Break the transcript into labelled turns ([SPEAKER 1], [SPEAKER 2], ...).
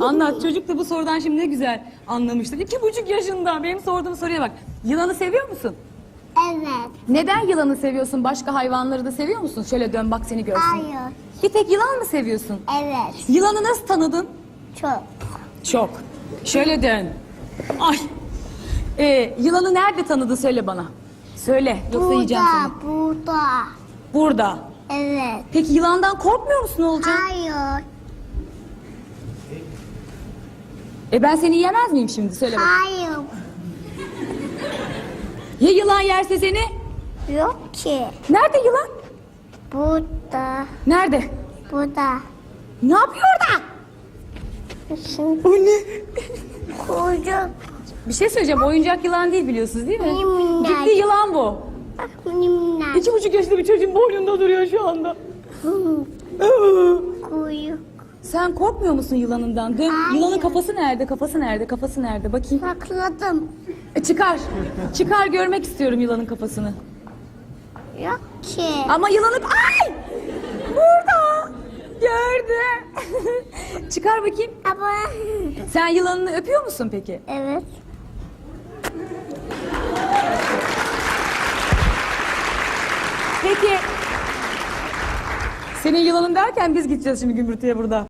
[SPEAKER 1] Anlat. Çocuk da bu sorudan şimdi ne güzel anlamıştır. İki buçuk yaşında. Benim sorduğum soruya bak. Yılanı seviyor musun?
[SPEAKER 2] Evet.
[SPEAKER 1] Neden yılanı seviyorsun? Başka hayvanları da seviyor musun? Şöyle dön bak seni görsün.
[SPEAKER 2] Hayır.
[SPEAKER 1] Bir tek yılan mı seviyorsun?
[SPEAKER 2] Evet.
[SPEAKER 1] Yılanı nasıl tanıdın?
[SPEAKER 2] Çok.
[SPEAKER 1] Çok. Şöyle dön. Ay. Ee, yılanı nerede tanıdı söyle bana. Söyle. Yoksa yiyeceğim seni.
[SPEAKER 2] Burada. Burada.
[SPEAKER 1] Burada.
[SPEAKER 2] Evet.
[SPEAKER 1] Peki yılandan korkmuyor musun Olcan?
[SPEAKER 2] Hayır.
[SPEAKER 1] E ben seni yiyemez miyim şimdi? Söyle bak.
[SPEAKER 2] Hayır.
[SPEAKER 1] Ya yılan yerse seni?
[SPEAKER 2] Yok ki.
[SPEAKER 1] Nerede yılan?
[SPEAKER 2] Burada.
[SPEAKER 1] Nerede?
[SPEAKER 2] Burada.
[SPEAKER 1] Ne yapıyor orada?
[SPEAKER 2] Şimdi
[SPEAKER 1] O ne?
[SPEAKER 2] kuyruk.
[SPEAKER 1] Bir şey söyleyeceğim. Oyuncak yılan değil biliyorsunuz değil mi?
[SPEAKER 2] Minnak.
[SPEAKER 1] Ciddi yılan bu.
[SPEAKER 2] Bak minnak.
[SPEAKER 1] İki buçuk yaşında bir çocuğun boynunda duruyor şu anda. Sen korkmuyor musun yılanından? Dön.
[SPEAKER 2] Hayır.
[SPEAKER 1] Yılanın kafası nerede? Kafası nerede? Kafası nerede? Bakayım.
[SPEAKER 2] Sakladım.
[SPEAKER 1] E, çıkar. Çıkar görmek istiyorum yılanın kafasını.
[SPEAKER 2] Yok ki.
[SPEAKER 1] Ama yılanı... Ay! Burada. Gördüm. çıkar bakayım.
[SPEAKER 2] Ama
[SPEAKER 1] Sen yılanını öpüyor musun peki?
[SPEAKER 2] evet.
[SPEAKER 1] Peki. Senin yılanın derken biz gideceğiz şimdi gümbürtüye burada.